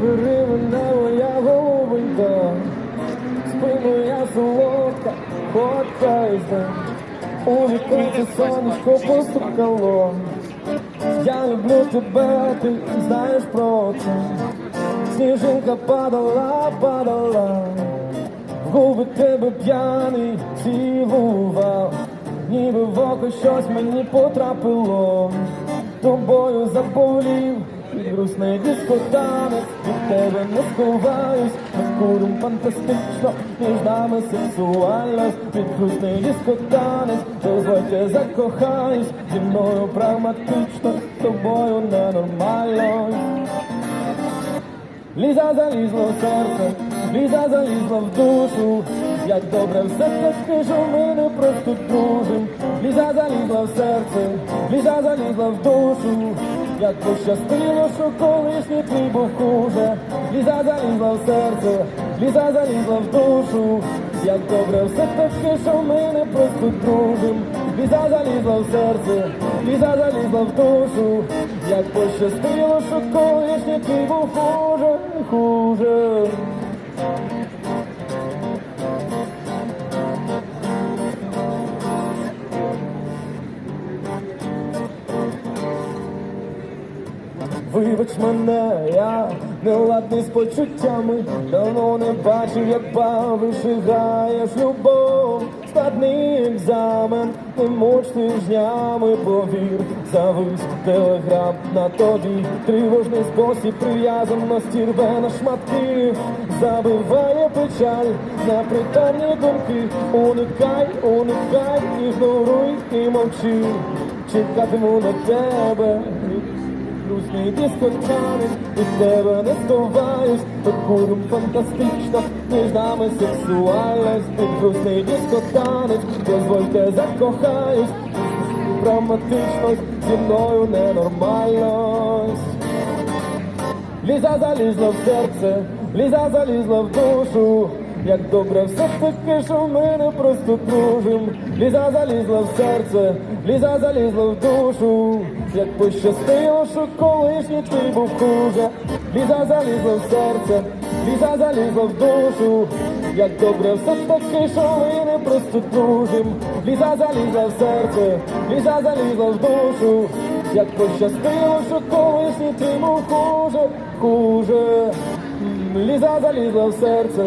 вирива моя голубенька, спину я солодка, ходкаюся, у вікниці сонечко постукало. Я люблю тебе, ти знаєш про це. Сніжинка падала, падала, в губи тебе п'яний цілував, ніби в око щось мені потрапило, тобою заболів і грустний дискотанець, від тебе не сховаюсь, ми курим фантастично, між нами сексуальність, під грустний дискотанець, дозвольте закохаюсь, зі мною прагматично, з тобою ненормально. Ліза залізла в серце, Ліза залізла в душу, як добре все таки, що ми не просто дружим. Ліза залізла в серце, Ліза залізла в душу, як пощастило, що колишній твій був хуже. Ліза залізла в серце, Ліза залізла в душу, як добре все таки, що ми не просто дружим. Ліза залізла в серце, Ліза залізла в душу, як пощастило, що колишній твій був хуже, хуже. Вибач мене, я не ладний з почуттями, давно не бачив, як бавиш граєш любов. Складний екзамен, не муч тижнями, повір, завис телеграм на тобі, тривожний спосіб прив'язаності рве на шматки, забиває печаль на притомні думки, уникай, уникай, ігноруй і мовчи, чекатиму на тебе. Грустний дискотанець, від тебе не сховаюсь, то курим фантастично, між нами сексуальність, ти грустний дискотанець, дозвольте закохаюсь, драматичність, зі мною ненормальність. Ліза залізла в серце, Ліза залізла в душу. Як добре все таки, що ми не просто дружим. Ліза залізла в серце, Ліза залізла в душу. Як пощастило, що колишній твій був хуже. Ліза залізла в серце, Ліза залізла в душу. Як добре все таки, що ми не просто дружим. Ліза залізла в серце, Ліза залізла в душу. Як пощастило, що колишній твій був хуже, хуже. Ліза залізла в серце,